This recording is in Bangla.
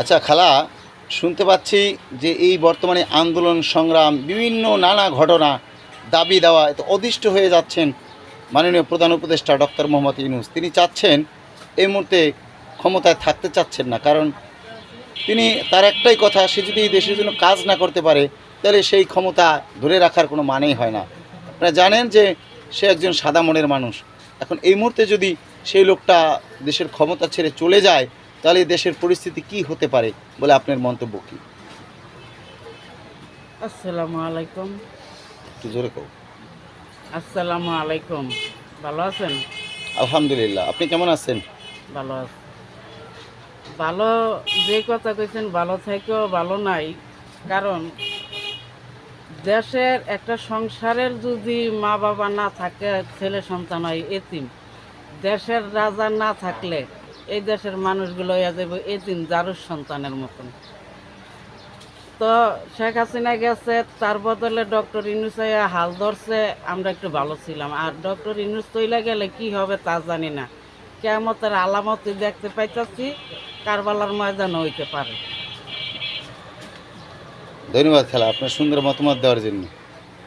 আচ্ছা খালা, শুনতে পাচ্ছি যে এই বর্তমানে আন্দোলন, সংগ্রাম, বিভিন্ন নানা ঘটনা দাবি দেওয়া এত অদিষ্ট হয়ে যাচ্ছেন মাননীয় প্রধান উপদেষ্টা ডক্টর মোহাম্মদ ইউনুস। তিনি চাচ্ছেন এই মুহূর্তে ক্ষমতায় থাকতে চাচ্ছেন না, কারণ তিনি তার একটাই কথা, সে যদি দেশের জন্য কাজ না করতে পারে, তাহলে সেই ক্ষমতা ধরে রাখার কোনো মানেই হয় না। আপনারা জানেন যে সে একজন সাদা মনের মানুষ। এখন এই মুহূর্তে যদি সেই লোকটা দেশের ক্ষমতা ছেড়ে চলে যায় তাহলে দেশের পরিস্থিতি কি হতে পারে বলে আপনার মন্তব্য কি? আসসালামু আলাইকুম। একটু জোরে কও। আসসালামু আলাইকুম। ভালো আছেন? আলহামদুলিল্লাহ। আপনি কেমন আছেন? ভালো আছেন ভালো যে কথা কইছেন ভালো থেকেও ভালো নাই। কারণ দেশের একটা সংসারের যদি মা বাবা না থাকে ছেলে সন্তান হয় এতিম। দেশের রাজা না থাকলে এই দেশের মানুষগুলো এতিম জারুর সন্তানের মতন। তো শেখ হাসিনা গেছে, তার বদলে ডক্টর ইনুস হাল ধরছে, আমরা একটু ভালো ছিলাম। আর ডক্টর ইনুস তৈলা গেলে কি হবে তা জানি না। কেমতের আলামত দেখতে পাইতাছি, কারবালার ময়দান হইতে পারে। ধন্যবাদ, খেলা। আপনার সুন্দর মতামত দেওয়ার জন্য।